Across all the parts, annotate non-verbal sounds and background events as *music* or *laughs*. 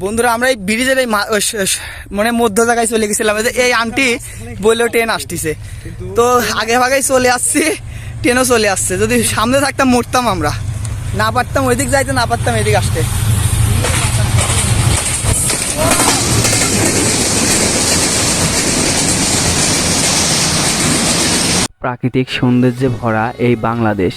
বন্ধুরা, আমরা এই ব্রিজের এই মানে মধ্য জায়গায় চলে গেছিলাম। এই আন্টি বললেও ট্রেন আসতেছে। তো আগে ভাগেই চলে আসছি, ট্রেনও চলে আসছে। যদি সামনে থাকতাম, মরতাম আমরা। না পারতাম, ওইদিক যাইতে না পারতাম, এদিক আসতে। প্রাকৃতিক সৌন্দর্যে ভরা এই বাংলাদেশ।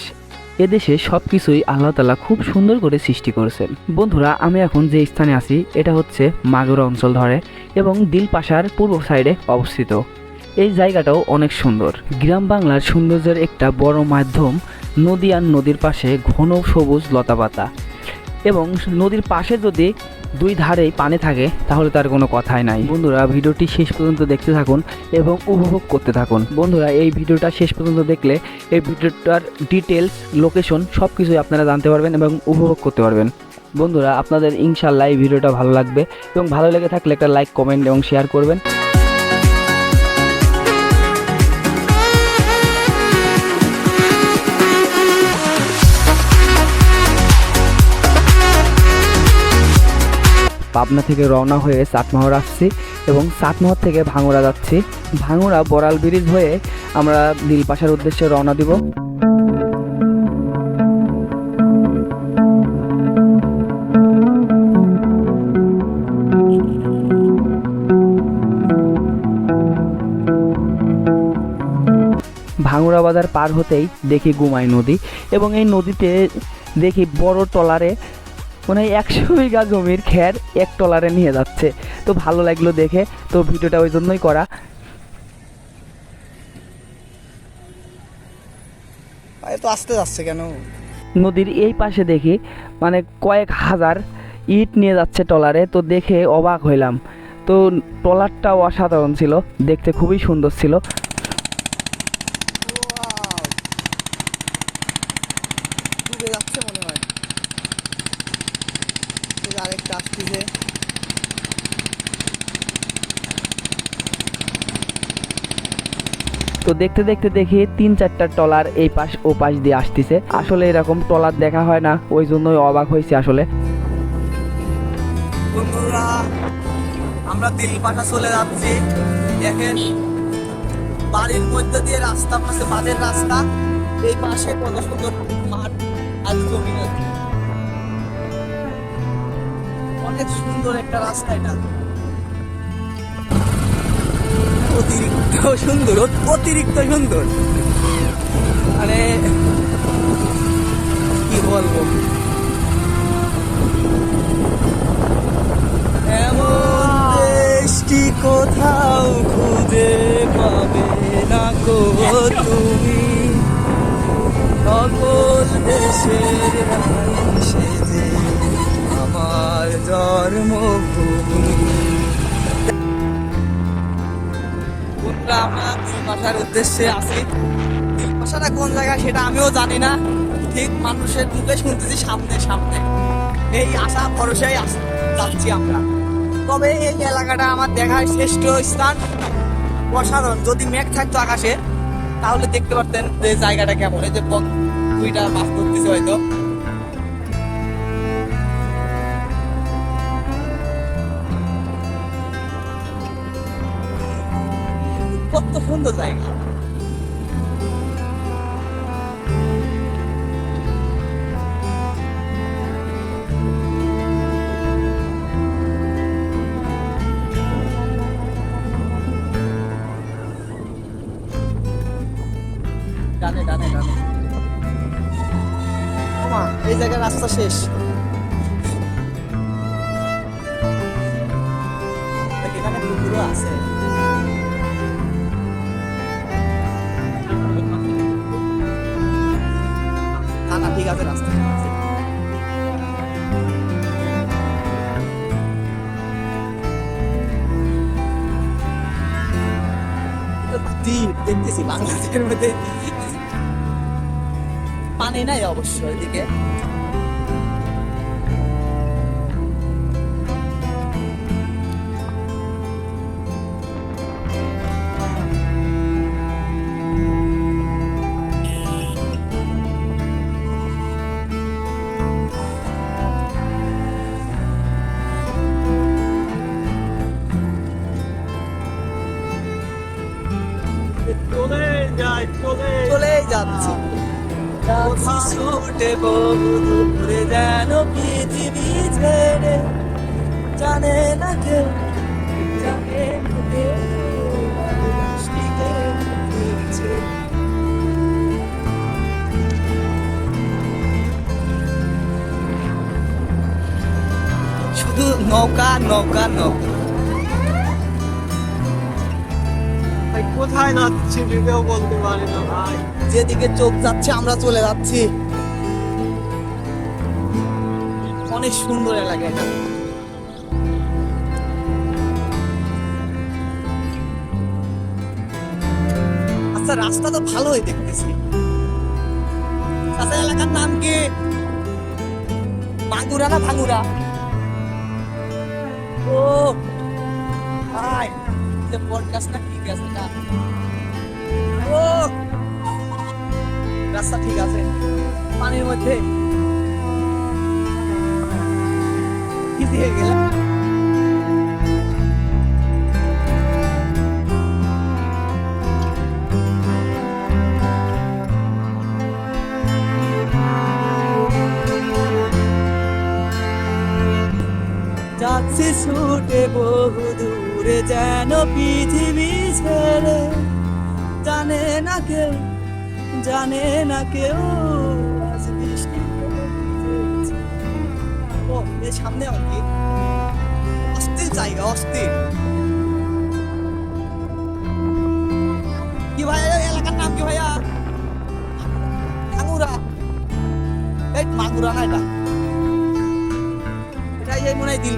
এদেশে সব কিছুই আল্লাহ তালা খুব সুন্দর করে সৃষ্টি করেছেন। বন্ধুরা, আমি এখন যে স্থানে আছি, এটা হচ্ছে মাগুরা অঞ্চল ধরে এবং দিলপাশার পূর্ব সাইডে অবস্থিত। এই জায়গাটাও অনেক সুন্দর। গ্রাম বাংলার সৌন্দর্যের একটা বড় মাধ্যম নদী আর নদীর পাশে ঘন সবুজ লতাপাতা। এবং নদীর পাশে যদি দুই ধারেই পানি থাকে, তাহলে তার কোনো কথাই নাই। বন্ধুরা, ভিডিওটি শেষ পর্যন্ত দেখতে থাকুন এবং উপভোগ করতে থাকুন। বন্ধুরা, এই ভিডিওটা শেষ পর্যন্ত দেখলে এই ভিডিওটার ডিটেলস লোকেশন সব কিছুই আপনারা জানতে পারবেন এবং উপভোগ করতে পারবেন। বন্ধুরা, আপনাদের ইনশাল্লাহ এই ভিডিওটা ভালো লাগবে এবং ভালো লেগে থাকলে একটা লাইক কমেন্ট এবং শেয়ার করবেন। পাবনা থেকে রওনা হয়ে চাটমোহর আসছি এবং চাটমোহর থেকে ভাঙুরা যাচ্ছি। ভাঙুরা বড়াল ব্রিজ হয়ে আমরা দিলপাশার উদ্দেশ্যে রওনা দিব। ভাঙুরা বাজার পার হতেই দেখি গুমাই নদী এবং এই নদীতে দেখি বড় টলারে মানে একশো বিঘা জমির খ্যার এক টলারে নিয়ে যাচ্ছে। তো ভালো লাগল দেখে তো ভিডিওটা ওই জন্যই করা। তো আসতে যাচ্ছে কেন? নদীর এই পাশে দেখি মানে কয়েক হাজার ইট নিয়ে যাচ্ছে টলারে তো দেখে অবাক হইলাম। তো টলারটাও অসাধারণ ছিল দেখতে খুবই সুন্দর ছিল। ডুবে যাচ্ছে মনে হয় আরেকটা আসতেছে তো দেখতে দেখতে দেখি তিন চারটা টলার এই পাশ ও পাশ দিয়ে আসতেছে। আসলে এরকম টলার দেখা হয় না ওই জন্যই অবাক হয়েছে আসলে। বন্ধুরা আমরা দিলপাটা চলে যাচ্ছি। দেখেন বাড়ির মধ্যে দিয়ে রাস্তা পাশে বাঁধের রাস্তা। এই পাশে কত সুন্দর মাঠ আর জমি আছে। অনেক সুন্দর একটা রাস্তা এটা। অতিরিক্ত সুন্দর অতিরিক্ত সুন্দর। মানে কি বলব? এমন কোথাও খুঁজে পাবে না গো তুমি। সকল দেশের জন্মভূমি বন্ধুরা আমরা দিলপাশার উদ্দেশ্যে আছি দিলপাশাটা কোন জায়গায় সেটা আমিও জানি না। ঠিক মানুষের মুখে শুনতেছি সামনে সামনে। এই আশা, ভরসায় যাচ্ছি আমরা। তবে এই এলাকাটা আমার দেখার শ্রেষ্ঠ স্থান। অসাধারণ। যদি মেঘ থাকতো আকাশে, তাহলে দেখতে পারতেন যে জায়গাটা কেমন। এই যে দুইটা মাছ ধরতেছে হয়তো। কত সুন্দর জায়গা ডানে ডানে ডানে ওমা এই জায়গায় রাস্তা শেষ দেখ, এখানে পুকুরও আছে আছে রাস্তা দেখতেছি বাংলাদেশের মধ্যে পানি নাই অবশ্য এদিকে ছুটে বহু দূরে যেন পৃথিবী ছেড়ে। জানে না কেউ শুধু নৌকা নৌকা নৌকা। কোথায় যাচ্ছি বলতে না ভাই। যেদিকে চোখ যাচ্ছে, আমরা চলে যাচ্ছি। অনেক সুন্দর এলাকা এটা। আচ্ছা রাস্তা তো ভালোই দেখতেছি। আচ্ছা এলাকার নাম কি? ভাঙ্গুরা না ভাঙ্গুরা ও যে পডকাস্ট না কি গেছে না। ও! রাস্তা ঠিক আছে, পানির মধ্যে। কি দিয়ে গেলাম যাচ্ছি ছুটে বহু দূরে যেন পৃথিবী ছেড়ে জানে না কেউ, জানে না কেউ সামনে অনেক অস্থির জায়গা, অস্থির। কি ভাইয়া এলাকার নাম কি ভাইয়া? আঙুরা এই মাগুরা না এটা? এটাই মনে হয় দিল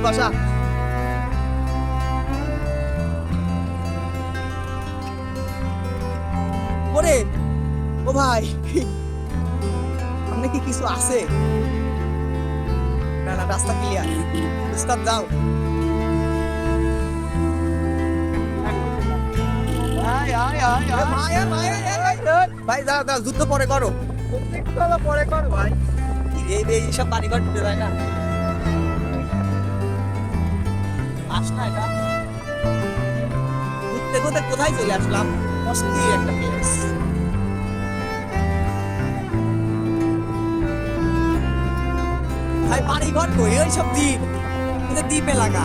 ও ভাই সামনে কি কিছু আছে? না না রাস্তা ক্লিয়ার উস্তাদ যাও। ভাই, দাও দাও যুদ্ধ পরে করো। পরে কর ভাই। এই এই সব বাড়ি ঘর ঢুকে যায় না? আস না এটা। ঘুরতে ঘুরতে কোথায় চলে আসলাম? অস্থির একটা প্লেস ভাই বাড়ি ঘর কই? ওই সব দ্বীপ। এটা দ্বীপ এলাকা।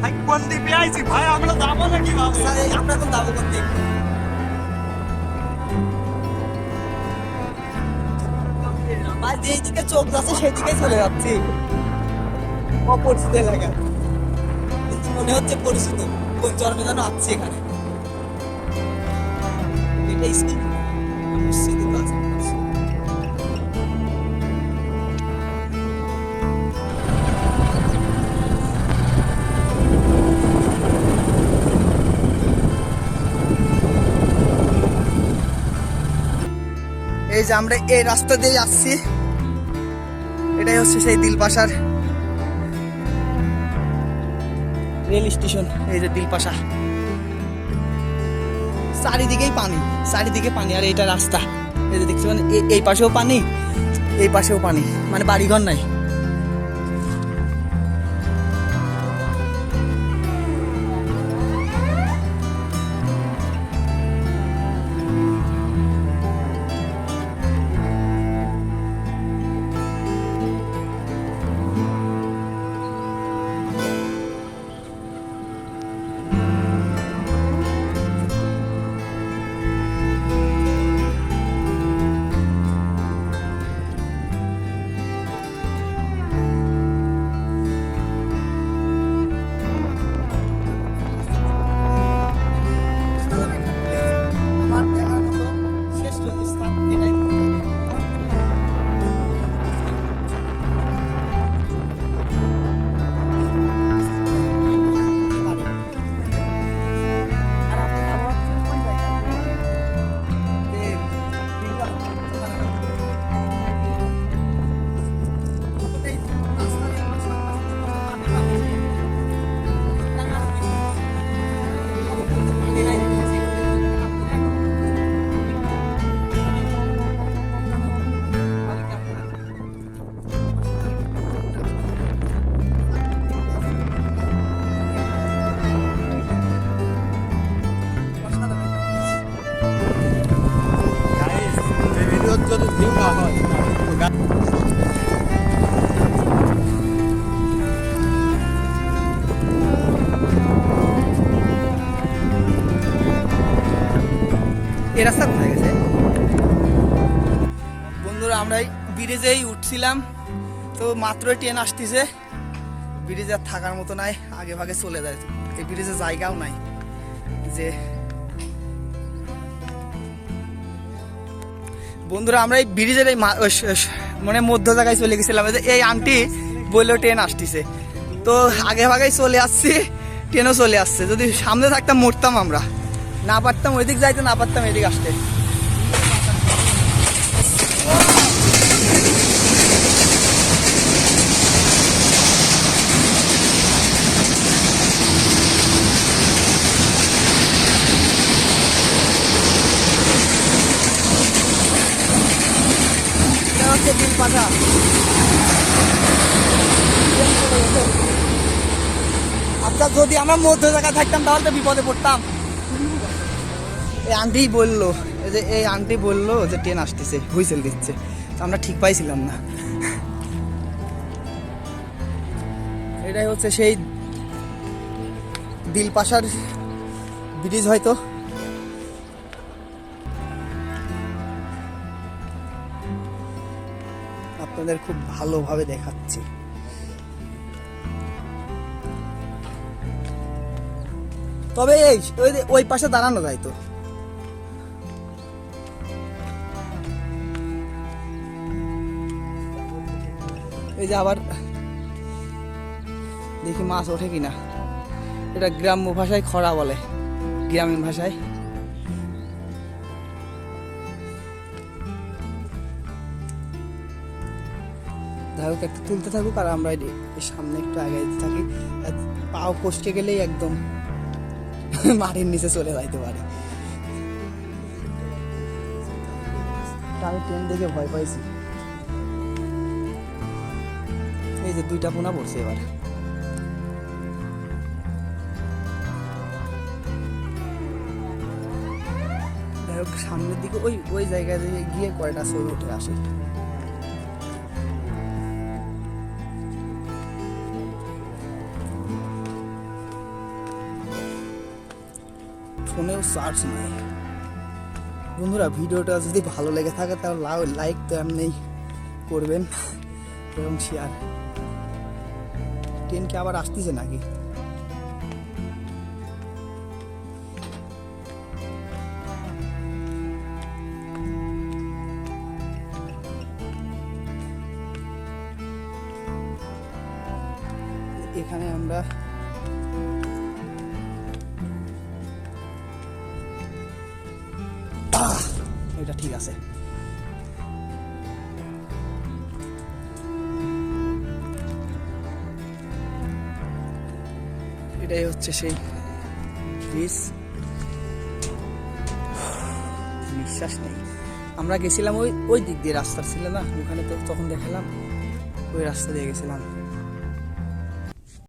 ভাই কোন দিকে আইছি? ভাই আমরা যাব না কীভাবে আচ্ছা, এই আমরা এখন যাব কোন দিক ভাই যেই দিকে চোখ যাচ্ছে সেই দিকে চলে যাচ্ছি। অপরিচিত এলাকা। মনে হচ্ছে পরিচিত। কোন জন্মে যেন আসছি এখানে। এটাই স্কুল। মসজিদ যে আমরা এই রাস্তা দিয়ে যাচ্ছি, এটাই হচ্ছে সেই দিলপাশার রেল স্টেশন, এই যে দিলপাশা। চারিদিকেই পানি, চারিদিকে পানি, আর এটা রাস্তা। এই যে দেখছি মানে এই পাশেও পানি, এই পাশেও পানি মানে বাড়িঘর নাই। এ রাস্তা কোথায় গেছে? বন্ধুরা, আমরা ব্রিজেই উঠছিলাম। তো মাত্র ট্রেন আসতেছে। ব্রিজে আর থাকার মতো নাই, আগে ভাগে চলে যায়। এই ব্রিজে জায়গাও নাই। যে বন্ধুরা, আমরা এই ব্রিজের এই মানে মধ্য জায়গায় চলে গেছিলাম। এই আন্টি বলল ট্রেন আসতেছে। তো আগে ভাগেই চলে আসছি, ট্রেনও চলে আসছে। যদি সামনে থাকতাম মরতাম আমরা। না পারতাম, ওইদিক যাইতে না পারতাম এদিক আসতে। হচ্ছে আচ্ছা যদি আমরা মধ্য জায়গায় থাকতাম, তাহলে তো বিপদে পড়তাম। এই আন্টি বলল যে, এই আন্টি বলল যে ট্রেন আসতেছে হুইসেল দিচ্ছে। আমরা ঠিক পাইছিলাম না। এটাই হচ্ছে সেই দিলপাশার ব্রিজ হয়তো। আপনাদের খুব ভালোভাবে দেখাচ্ছি। তবে এই, ওই ওই পাশে দাঁড়ানো যায় তো। এই যে আবার দেখি মাছ ওঠে কিনা। এটা গ্রাম্য ভাষায় খরা বলে, গ্রামীণ ভাষায়। যাই হোক একটু তুলতে থাকুক আর আমরা সামনে একটু আগে থাকি। পাও কষতে গেলেই একদম *laughs* মাটির নিচে চলে যাইতে পারে। আমি ট্রেন দেখে ভয় পাইছি। এই যে দুইটা পোনা পড়ছে এবার। সামনের দিকে ওই ওই জায়গায় গিয়ে কয়টা ছবি উঠে আসে। ফোনেও চার্জ নাই। বন্ধুরা, ভিডিওটা যদি ভালো লেগে থাকে, তাহলে লাইক তো এমনি করবেন এবং শেয়ার ট্রেন কি আবার আসতেছে নাকি? এখানে আমরা এটা ঠিক আছে। এটাই হচ্ছে সেই ব্রিজ নিঃশ্বাস নেই। আমরা গেছিলাম ওই ওই দিক দিয়ে রাস্তা ছিল না? ওখানে তো তখন দেখালাম। ওই রাস্তা দিয়ে গেছিলাম।